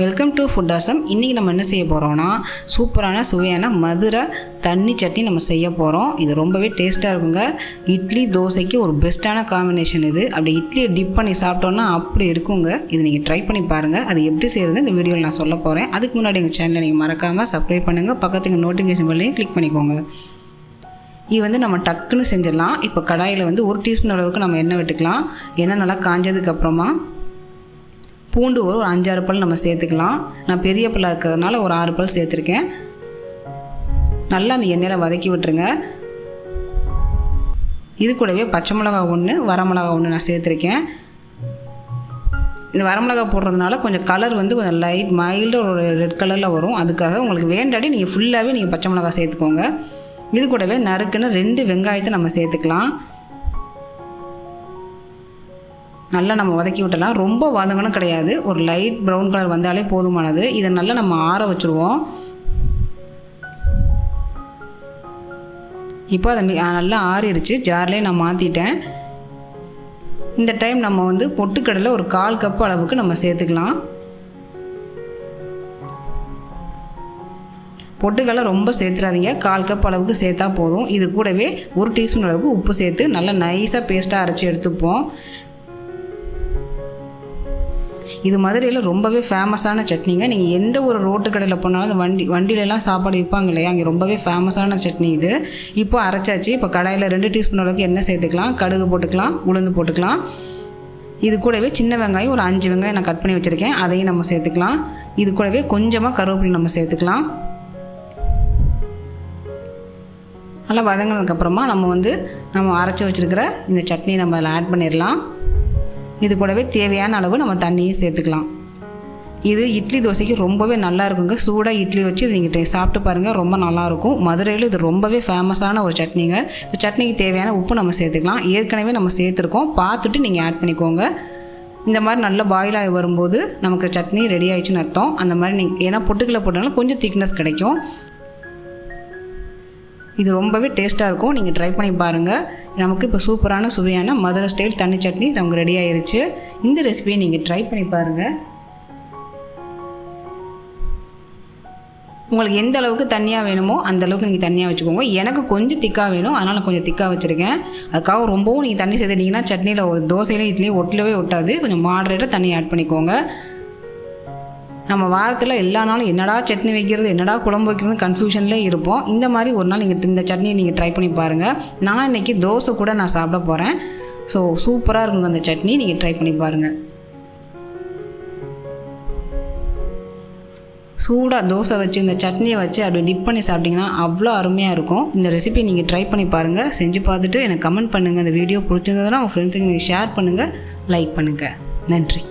Welcome to food awesome இன்றைக்கி நம்ம என்ன செய்ய போகிறோம்னா சூப்பரான சுவையான மதுரை தண்ணி சட்னி நம்ம செய்ய போகிறோம் இது ரொம்பவே டேஸ்ட்டாக இருக்குங்க. இட்லி தோசைக்கு ஒரு பெஸ்ட்டான காம்பினேஷன் இது. அப்படி இட்லியை டிப் பண்ணி சாப்பிட்டோன்னா அப்படி இருக்குங்க. இது நீங்கள் ட்ரை பண்ணி பாருங்கள் அது எப்படி செய்கிறது இந்த வீடியோவில் நான் சொல்ல போகிறேன் அதுக்கு முன்னாடி எங்கள் சேனலை நீங்கள் மறக்காமல் சப்ஸ்கிரைப் பண்ணுங்கள் பக்கத்துக்கு நோட்டிஃபிகேஷன் பண்ணி கிளிக் பண்ணிக்கோங்க. இது வந்து நம்ம டக்குன்னு செஞ்சிடலாம். இப்போ கடாயில் வந்து ஒரு டீஸ்பூன் அளவுக்கு நம்ம எண்ணெய் விட்டுக்கலாம். எண்ணெய் நல்லா காஞ்சதுக்கப்புறமா பூண்டு ஒரு அஞ்சாறு பல் நம்ம சேர்த்துக்கலாம். நான் பெரிய பல்லாக இருக்கிறதுனால ஒரு ஆறு பல் சேர்த்துருக்கேன். நல்லா அந்த எண்ணெயில் வதக்கி விட்டுருங்க. இது கூடவே பச்சை மிளகா ஒன்று வரமிளகா ஒன்று நான் சேர்த்துருக்கேன். இந்த வரமிளகா போடுறதுனால கொஞ்சம் கலர் வந்து கொஞ்சம் லைட் மைல்டாக ஒரு ரெட் கலரில் வரும். அதுக்காக உங்களுக்கு வேண்டாடி நீங்கள் ஃபுல்லாகவே நீங்கள் பச்சை மிளகா சேர்த்துக்கோங்க. இது கூடவே நறுக்குன்னு ரெண்டு வெங்காயத்தை நம்ம சேர்த்துக்கலாம். நல்லா நம்ம வதக்கி விட்டலாம் ரொம்ப வதங்கணும் கிடையாது. ஒரு லைட் ப்ரௌன் கலர் வந்தாலே போதுமானது. இதை நல்லா நம்ம ஆற வச்சுருவோம். இப்போ அதை மி- நல்லா ஆறிடுச்சு ஜார்லேயே நான் மாற்றிட்டேன் இந்த டைம் நம்ம வந்து பொட்டுக்கடலை ஒரு கால் கப் அளவுக்கு நம்ம சேர்த்துக்கலாம். பொட்டுக்கடலை ரொம்ப சேர்த்துடாதீங்க கால் கப் அளவுக்கு சேர்த்தா போதும். இது கூடவே ஒரு டீஸ்பூன் அளவுக்கு உப்பு சேர்த்து நல்லா நைஸாக பேஸ்ட்டாக அரைச்சி எடுத்துப்போம். இது மதுரையில் ரொம்பவே ஃபேமஸான சட்னிங்க. நீங்கள் எந்த ஒரு ரோட்டு கடையில் போனாலும் அந்த வண்டி வண்டியிலலாம் சாப்பாடு விற்பாங்க இல்லையா? அங்கே ரொம்பவே ஃபேமஸான சட்னி இது. இப்போ அரைச்சாச்சு. இப்போ கடாயில் ரெண்டு டீஸ்பூன் அளவுக்கு எண்ணெய் சேர்த்துக்கலாம். கடுகு போட்டுக்கலாம். உளுந்து போட்டுக்கலாம். இது கூடவே சின்ன வெங்காயம் ஒரு அஞ்சு வெங்காயம் நான் கட் பண்ணி வச்சுருக்கேன். அதையும் நம்ம சேர்த்துக்கலாம். இது கூடவே கொஞ்சமாக கருவேப்பிலை நம்ம சேர்த்துக்கலாம். நல்லா வதங்கினதுக்கப்புறமா நம்ம வந்து நம்ம அரைச்சி வச்சுருக்கிற இந்த சட்னி நம்ம அதில் ஆட் பண்ணிடலாம். இது கூடவே தேவையான அளவு நம்ம தண்ணியும் சேர்த்துக்கலாம். இது இட்லி தோசைக்கு ரொம்பவே நல்லா இருக்குங்க. சூடாக இட்லி வச்சு இது நீங்கள் சாப்பிட்டு பாருங்கள் ரொம்ப நல்லாயிருக்கும் மதுரையில் இது ரொம்பவே ஃபேமஸான ஒரு சட்னிங்க. இப்போ சட்னிக்கு தேவையான உப்பு நம்ம சேர்த்துக்கலாம். ஏற்கனவே நம்ம சேர்த்துருக்கோம். பார்த்துட்டு நீங்கள் ஆட் பண்ணிக்கோங்க. இந்த மாதிரி நல்ல பாயில் ஆகி வரும்போது நமக்கு சட்னி ரெடி ஆயிடுச்சுன்னு அர்த்தம். அந்த மாதிரி நீங்கள் ஏன்னா பொட்டுக்கலை போட்டனால கொஞ்சம் திக்னஸ் கிடைக்கும். இது ரொம்பவே டேஸ்ட்டாக இருக்கும். நீங்கள் ட்ரை பண்ணி பாருங்கள் நமக்கு இப்போ சூப்பரான சுவையான மதுரை ஸ்டைல் தண்ணி சட்னி நமக்கு ரெடி ஆயிருச்சு. இந்த ரெசிபியை நீங்கள் ட்ரை பண்ணி பாருங்கள் உங்களுக்கு எந்த அளவுக்கு தண்ணியாக வேணுமோ அந்த அளவுக்கு நீங்கள் தண்ணியாக வச்சுக்கோங்க. எனக்கு கொஞ்சம் திக்காக வேணும். அதனால் கொஞ்சம் திக்காக வச்சுருக்கேன். அதுக்காக ரொம்பவும் நீங்கள் தண்ணி சேர்த்துட்டிங்கன்னா சட்னியில் தோசையிலையும் இட்லியும் ஒட்டலவே ஒட்டாது. கொஞ்சம் மாடரேட்டாக தண்ணி ஆட் பண்ணிக்கோங்க. நம்ம வாரத்தில் எல்லா நாளும் என்னடா சட்னி வைக்கிறது என்னடா குழம்பு வைக்கிறது கன்ஃபியூஷன்லேயே இருப்போம். இந்த மாதிரி ஒரு நாள் நீங்கள் இந்த சட்னியை நீங்கள் ட்ரை பண்ணி பாருங்கள் நான் இன்றைக்கி தோசை கூட நான் சாப்பிட போகிறேன் ஸோ சூப்பராக இருக்குங்க அந்த சட்னி. நீங்கள் ட்ரை பண்ணி பாருங்கள் சூடாக தோசை வச்சு இந்த சட்னியை வச்சு அப்படி டிப் பண்ணி சாப்பிட்டிங்கன்னா அவ்வளோ அருமையாக இருக்கும். இந்த ரெசிபி நீங்கள் ட்ரை பண்ணி பாருங்கள் செஞ்சு பார்த்துட்டு எனக்கு கமெண்ட் பண்ணுங்கள் இந்த வீடியோ பிடிச்சிருந்ததுன்னா உங்கள் ஃப்ரெண்ட்ஸுக்கு நீங்கள் ஷேர் பண்ணுங்கள் லைக் பண்ணுங்கள் நன்றி.